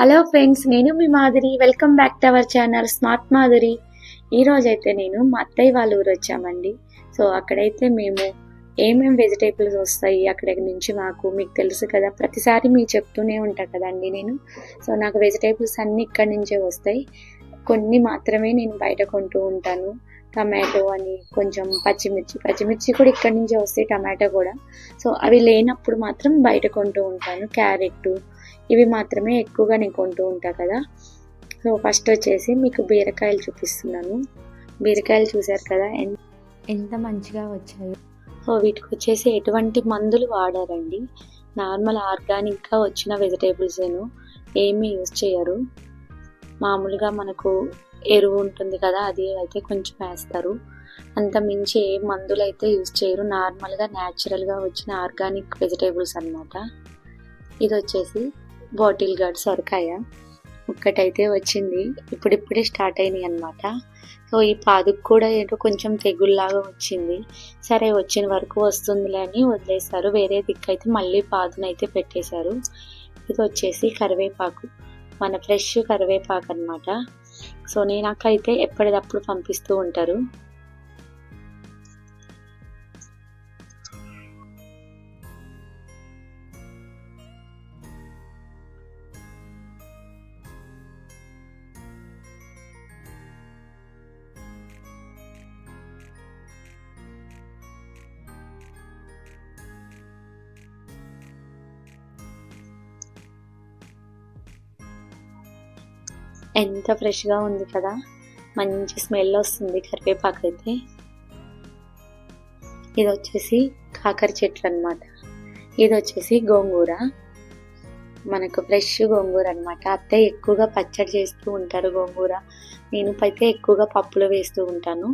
Hello friends నేను మీ Madhuri. Welcome back to our channel smart Madhuri. ఈ రోజైతే నేను మా అత్తయ్య వాళ్ళ ఊరు వచ్చామండి. సో అక్కడైతే మేము ఏమేమి వెజిటేబుల్స్ వస్తాయి అక్కడ నుంచి మాకు మీకు తెలుసు కదా ప్రతిసారి మీకు చెప్తూనే ఉంటా కదండి నేను. సో నాకు వెజిటేబుల్స్ అన్నీ ఇక్కడి నుంచే వస్తాయి. కొన్ని మాత్రమే నేను బయట కొంటూ ఉంటాను. టమాటో అని కొంచెం పచ్చిమిర్చి. పచ్చిమిర్చి కూడా ఇక్కడి నుంచే వస్తాయి టమాటో కూడా. సో అవి లేనప్పుడు మాత్రం బయట కొంటూ ఉంటాను క్యారెట్ ఇవి మాత్రమే ఎక్కువగా నేను కొంటూ ఉంటా కదా. సో ఫస్ట్ వచ్చేసి మీకు బీరకాయలు చూపిస్తున్నాను. బీరకాయలు చూసారు కదా ఎంత మంచిగా వచ్చాయో. సో వీటికి వచ్చేసి ఎటువంటి మందులు వాడారండి. నార్మల్ ఆర్గానిక్గా వచ్చిన వెజిటేబుల్సేను ఏమీ యూజ్ చేయరు మామూలుగా మనకు ఎరువు ఉంటుంది కదా అది అయితే కొంచెం వేస్తారు. అంత మించి ఏ మందులు అయితే యూజ్ చేయరు నార్మల్గా న్యాచురల్గా వచ్చిన ఆర్గానిక్ వెజిటేబుల్స్ అన్నమాట. ఇది వచ్చేసి బాటిల్ గార్డ్ సొరకాయ ఒక్కటైతే వచ్చింది. ఇప్పుడిప్పుడే స్టార్ట్ అయినాయి అనమాట సో ఈ పాదుకు కూడా ఏంటో కొంచెం తెగుల్లాగా వచ్చింది. సరే వచ్చిన వరకు వస్తుందిలే అని వదిలేశారు. వేరే దిక్కు అయితే మళ్ళీ పాదునైతే పెట్టేశారు. ఇది వచ్చేసి కరివేపాకు. మన ఫ్రెష్ కరివేపాకు అనమాట సో నేను నాకైతే ఎప్పటికప్పుడు పంపిస్తూ ఉంటారు. ఎంత ఫ్రెష్గా ఉంది కదా. మంచి స్మెల్ వస్తుంది కరివేపాకు అయితే. ఇది వచ్చేసి కాకర చెట్లు అన్నమాట. ఇది వచ్చేసి గోంగూర. మనకు ఫ్రెష్ గోంగూర అన్నమాట. అత్తయ్య ఎక్కువగా పచ్చడి చేస్తూ ఉంటారు గోంగూర. నేను అయితే ఎక్కువగా పప్పులో వేస్తూ ఉంటాను.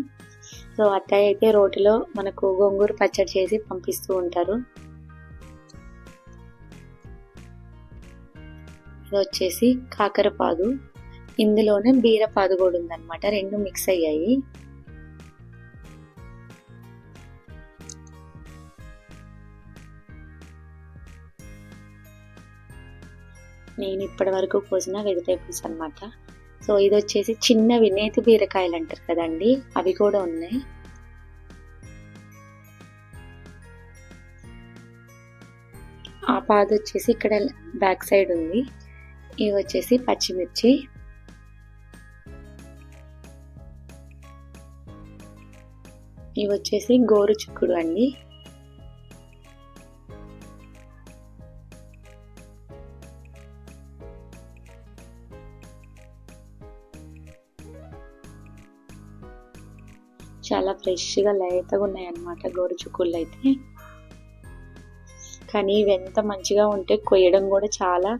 సో అత్తయ్య అయితే రోటిలో మనకు గోంగూర పచ్చడి చేసి పంపిస్తూ ఉంటారు. ఇది వచ్చేసి కాకరపాదు ఇందులోనే బీరపాదు కూడా ఉందన్నమాట. రెండు మిక్స్ అయ్యాయి. నేను ఇప్పటి వరకు కోసిన వెజిటేబుల్స్ అన్నమాట. సో ఇది వచ్చేసి చిన్న వినేతి బీరకాయలు అంటారు కదండి. అవి కూడా ఉన్నాయి. ఆ పాదు వచ్చేసి ఇక్కడ బ్యాక్ సైడ్ ఉంది. ఇవి వచ్చేసి పచ్చిమిర్చి ఇవి వచ్చేసి గోరు చిక్కుడు అండి. చాలా ఫ్రెష్గా లేతగా ఉన్నాయి అన్నమాట గోరు చిక్కుళ్ళు అయితే. కానీ ఇవి ఎంత మంచిగా ఉంటే కొయ్యడం కూడా చాలా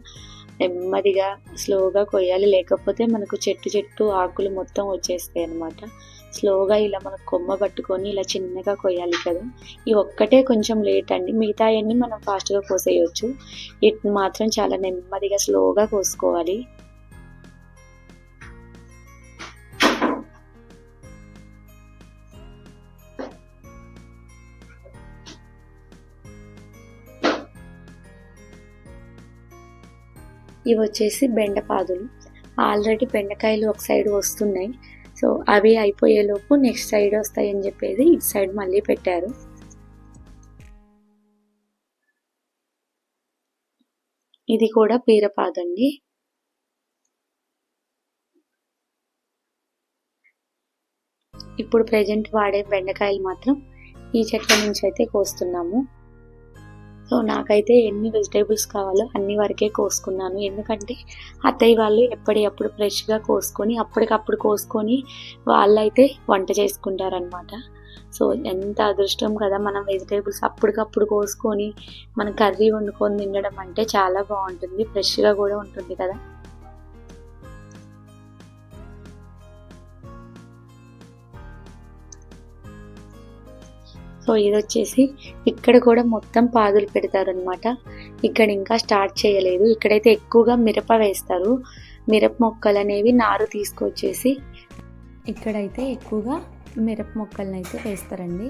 నెమ్మదిగా స్లోగా కొయ్యాలి. లేకపోతే మనకు చెట్టు చెట్టు ఆకులు మొత్తం వచ్చేస్తాయి అన్నమాట. స్లోగా ఇలా మన కొమ్మ పట్టుకొని ఇలా చిన్నగా కొయ్యాలి కదా. ఈ ఒక్కటే కొంచెం లేట్ అండి. మిగతా అన్ని మనం ఫాస్ట్గా కోసేయచ్చు. ఇట్ మాత్రం చాలా నెమ్మదిగా స్లోగా కోసుకోవాలి. ఇవి వచ్చేసి బెండపాదులు. ఆల్రెడీ బెండకాయలు ఒక సైడ్ వస్తున్నాయి. సో అవి అయిపోయేలోపు నెక్స్ట్ సైడ్ వస్తాయి అని చెప్పేది ఇటు సైడ్ మళ్ళీ పెట్టారు. ఇది కూడా పీరపాదండి ఇప్పుడు ప్రజెంట్ వాడే బెండకాయలు మాత్రం ఈ చెట్ల నుంచి అయితే కోస్తున్నాము. సో నాకైతే ఎన్ని వెజిటేబుల్స్ కావాలో అన్ని వరకే కోసుకున్నాను. ఎందుకంటే అత్తయ్య వాళ్ళు ఎప్పటికప్పుడు ఫ్రెష్గా కోసుకొని అప్పటికప్పుడు కోసుకొని వాళ్ళైతే వంట చేసుకుంటారనమాట సో ఎంత అదృష్టం కదా మనం వెజిటేబుల్స్ అప్పటికప్పుడు కోసుకొని మన కర్రీ వండుకొని తినడం అంటే చాలా బాగుంటుంది. ఫ్రెష్గా కూడా ఉంటుంది కదా. సో ఇది వచ్చేసి ఇక్కడ కూడా మొత్తం పాదులు పెడతారనమాట ఇక్కడ ఇంకా స్టార్ట్ చేయలేదు. ఇక్కడైతే ఎక్కువగా మిరప వేస్తారు. మిరప మొక్కలు అనేవి నారు తీసుకొచ్చేసి ఇక్కడైతే ఎక్కువగా మిరప మొక్కలను అయితే వేస్తారండి.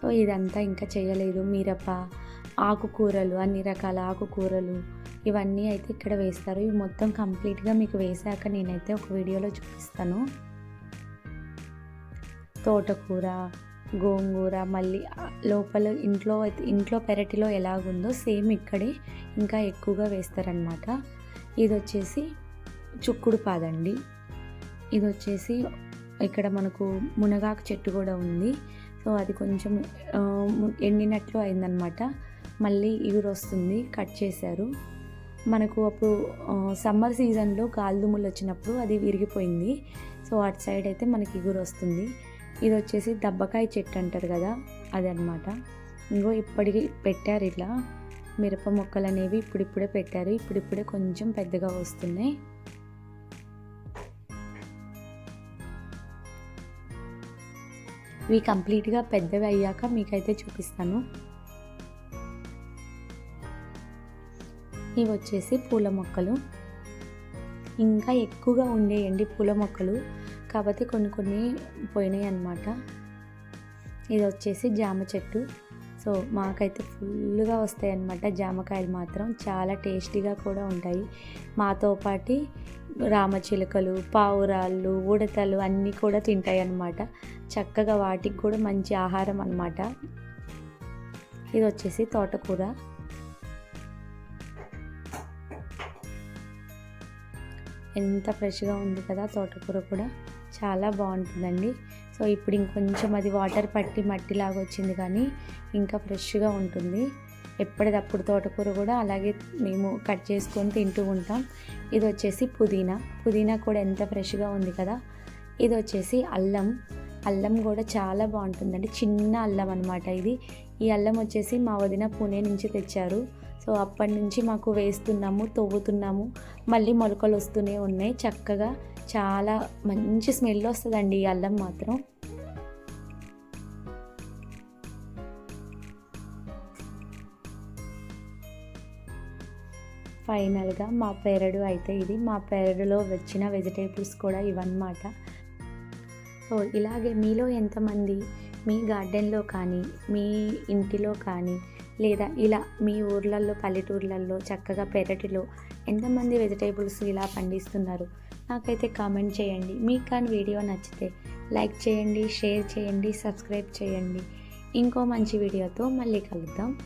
సో ఇదంతా ఇంకా చేయలేదు. మిరప ఆకుకూరలు అన్ని రకాల ఆకుకూరలు ఇవన్నీ అయితే ఇక్కడ వేస్తారు. ఇవి మొత్తం కంప్లీట్గా మీకు వేసాక నేనైతే ఒక వీడియోలో చూపిస్తాను. తోటకూర గోంగూర మళ్ళీ లోపల ఇంట్లో అయితే ఇంట్లో పెరటిలో ఎలాగుందో సేమ్ ఇక్కడే ఇంకా ఎక్కువగా వేస్తారనమాట ఇది వచ్చేసి చుక్కుడు పాదండి. ఇది వచ్చేసి ఇక్కడ మనకు మునగాకు చెట్టు కూడా ఉంది. సో అది కొంచెం ఎండినట్లు అయిందనమాట మళ్ళీ ఇగురు వస్తుంది కట్ చేశారు. మనకు అప్పుడు సమ్మర్ సీజన్లో గాలిదుమ్ములు వచ్చినప్పుడు అది విరిగిపోయింది. సో అటు సైడ్ అయితే మనకి ఇగురు వస్తుంది ఇది వచ్చేసి దబ్బకాయ చెట్టు అంటారు కదా అది ఇంకో ఇప్పటికి పెట్టారు ఇట్లా మిరప మొక్కలు అనేవి ఇప్పుడిప్పుడే పెట్టారు. ఇప్పుడిప్పుడే కొంచెం పెద్దగా వస్తున్నాయి. ఇవి కంప్లీట్గా పెద్దవి అయ్యాక మీకైతే చూపిస్తాను. ఇవి వచ్చేసి పూల మొక్కలు. ఇంకా ఎక్కువగా ఉండేయండి పూల మొక్కలు కాకపోతే కొన్ని కొన్ని పోయినాయి అన్నమాట ఇది వచ్చేసి జామ చెట్టు. సో మాకైతే ఫుల్గా వస్తాయి అన్నమాట జామకాయలు మాత్రం. చాలా టేస్టీగా కూడా ఉంటాయి. మాతో పాటి రామచిలుకలు పావురాళ్ళు ఉడతలు అన్నీ కూడా తింటాయి అన్నమాట చక్కగా వాటికి కూడా మంచి ఆహారం అన్నమాట. ఇది వచ్చేసి తోటకూర. ఎంత ఫ్రెష్గా ఉంది కదా తోటకూర కూడా. చాలా బాగుంటుందండి. సో ఇప్పుడు ఇంకొంచెం అది వాటర్ పట్టి మట్టిలాగా వచ్చింది కానీ ఇంకా ఫ్రెష్గా ఉంటుంది. ఎప్పటికప్పుడు తోటకూర కూడా అలాగే మేము కట్ చేసుకొని తింటూ ఉంటాం. ఇది వచ్చేసి పుదీనా. పుదీనా కూడా ఎంత ఫ్రెష్గా ఉంది కదా. ఇది వచ్చేసి అల్లం. అల్లం కూడా చాలా బాగుంటుందండి. చిన్న అల్లం అనమాట ఇది. ఈ అల్లం వచ్చేసి మా వదిన పూణే నుంచి తెచ్చారు. సో అప్పటి నుంచి మాకు వేస్తున్నాము తవ్వుతున్నాము. మళ్ళీ మొలకలు వస్తూనే ఉన్నాయి. చక్కగా చాలా మంచి స్మెల్ వస్తుందండి ఈ అల్లం మాత్రం. ఫైనల్గా మా పెరడు అయితే ఇది. మా పెరడులో వచ్చిన వెజిటేబుల్స్ కూడా ఇవన్నమాట. సో ఇలాగే మీలో ఎంతమంది మీ గార్డెన్లో కానీ మీ ఇంటిలో కానీ లేదా ఇలా మీ ఊర్లలో పల్లెటూర్లలో చక్కగా పెరటిలో ఎంతమంది వెజిటేబుల్స్ ఇలా పండిస్తున్నారు? నాకైతే కామెంట్ చేయండి. మీకు కానీ వీడియో నచ్చితే లైక్ చేయండి షేర్ చేయండి సబ్స్క్రైబ్ చేయండి. ఇంకో మంచి వీడియోతో మళ్ళీ కలుద్దాం.